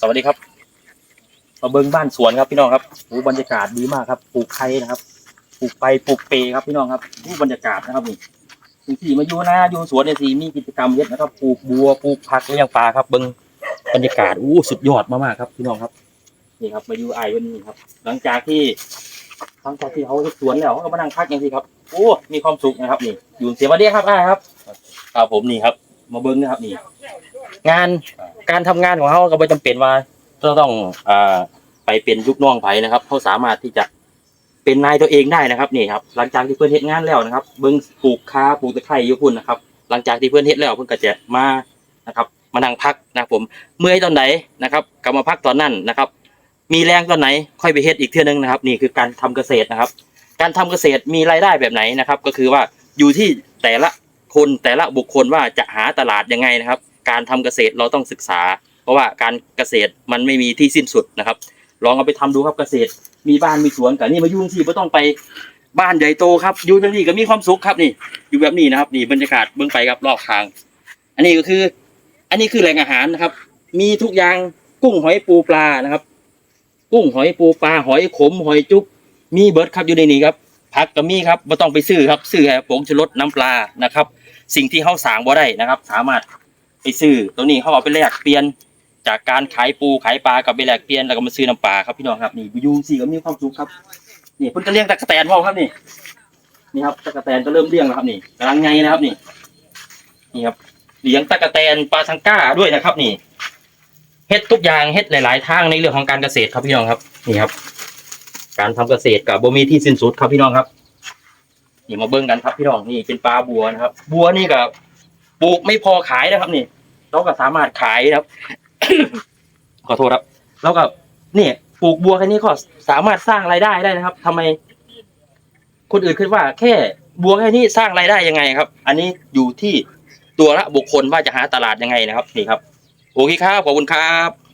สวัสดีครับ มาเบิ้งบ้านสวนครับพี่น้องครับโอ้บรรยากาศดีมากครับปลูกไผ่นะครับปลูกไปปลูกเปครับพี่น้องครับโอ้บรรยากาศนะครับนี่สิ่งที่มาอยู่นาอยู่สวนเนี่ยสิมีกิจกรรมเยอะนะครับปลูกบัวปลูกผักเลี้ยงปลาครับเบิ้งบรรยากาศอู้สุดยอดมากๆครับพี่น้องครับนี่ครับมาอยู่ไอ้วันนี้ครับ หลังจากที่หลังจากที่เขาสวนแล้วเขาก็มานั่งพักอย่างนี้ครับโอ้มีความสุขนะครับนี่อยู่เสียวันเดียครับอ้ครับครับผมนี่ครับ มาเบิ้งนะครับนี่ งานการทำงานของเขาก็ไม่จำเป็นว่าจะต้องอ่าไปเป็นลูกน้องไผนะครับเขาสามารถที่จะเป็นนายตัวเองได้นะครับนี่ครับ หลังจากที่เพื่อนเฮ็ดงานแล้วนะครับ เบิ้งปลูกคาปลูกตะไคร้อยุพุ่นนะครับ หลังจากที่เพื่อนเฮ็ดแล้วเพื่อนก็จะมานะครับ มานั่งพักนะครับผมเมื่อยตอนไหนนะครับกลับมาพักตอนนั้นนะครับ มีแรงตอนไหนค่อยไปเฮ็ดอีกเทื่อนึงนะครับ นี่คือการทำเกษตรนะครับ การทำเกษตรมีรายได้แบบไหนนะครับ ก็คือว่าอยู่ที่แต่ละคนแต่ละบุคคลว่าจะหาตลาดยังไงนะครับ การทำเกษตรเราต้องศึกษา เพราะว่าการเกษตรมันไม่มีที่สิ้นสุดนะครับ ลองเอาไปทำดูครับเกษตร มีบ้านมีสวนกันนี่มายุ่งสิไม่ต้องไปบ้านใหญ่โตครับ อยู่แบบนี้ก็มีความสุขครับนี่ อยู่แบบนี้นะครับนี่บรรยากาศเบื้องไปครับรอบทาง อันนี้ก็คือ อันนี้คือแหล่งอาหารนะครับ มีทุกอย่างกุ้งหอยปูปลานะครับ กุ้งหอยปูปลาหอยขมหอยจุ๊บมีเบิร์ดครับอยู่ในนี้ครับผักก็มีครับไม่ต้องไปซื้อครับซื้อแค่ผงชูรสน้ำปลานะครับ สิ่งที่เขาสางบ่ได้นะครับ สามารถ ซื้อตัวนี้เขาเอาไปแลกเปลี่ยน จากการขายปูขายปลากับไปแลกเปลี่ยนแล้วก็มาซื้อน้ำปลาครับพี่น้องครับนี่ยูซี่ก็มีความสุขครับนี่เพิ่นก็เลี้ยงตะกแตนพ่อครับนี่นี่ครับตะกแตนก็เริ่มเลี้ยงแล้วครับนี่กำลังไงนะครับนี่นี่ครับเลี้ยงตะกแตนปลาทังก้าด้วยนะครับ นี่เฮ็ดทุกอย่างเฮ็ดหลาย ๆ ทางในเรื่องของการเกษตรครับพี่น้องครับนี่ครับ การทำเกษตรกับบ่มีที่สิ้นสุดครับพี่น้องครับนี่มาเบิ่งกันครับพี่น้องนี่เป็นปลาบัวนะครับ บัวนี่ก็ปลูกไม่พอขายนะครับนี่ เราก็สามารถขายนะครับ ขอโทษครับ แล้วก็เนี่ยปลูกบัวแค่นี้ก็สามารถสร้างรายได้ได้นะครับทำไม คนอื่นคิดว่า แค่บัวแค่นี้สร้างรายได้ยังไงครับ อันนี้อยู่ที่ตัวละบุคคลว่าจะหาตลาดยังไงนะครับ นี่ครับ โอเคครับขอบคุณครับ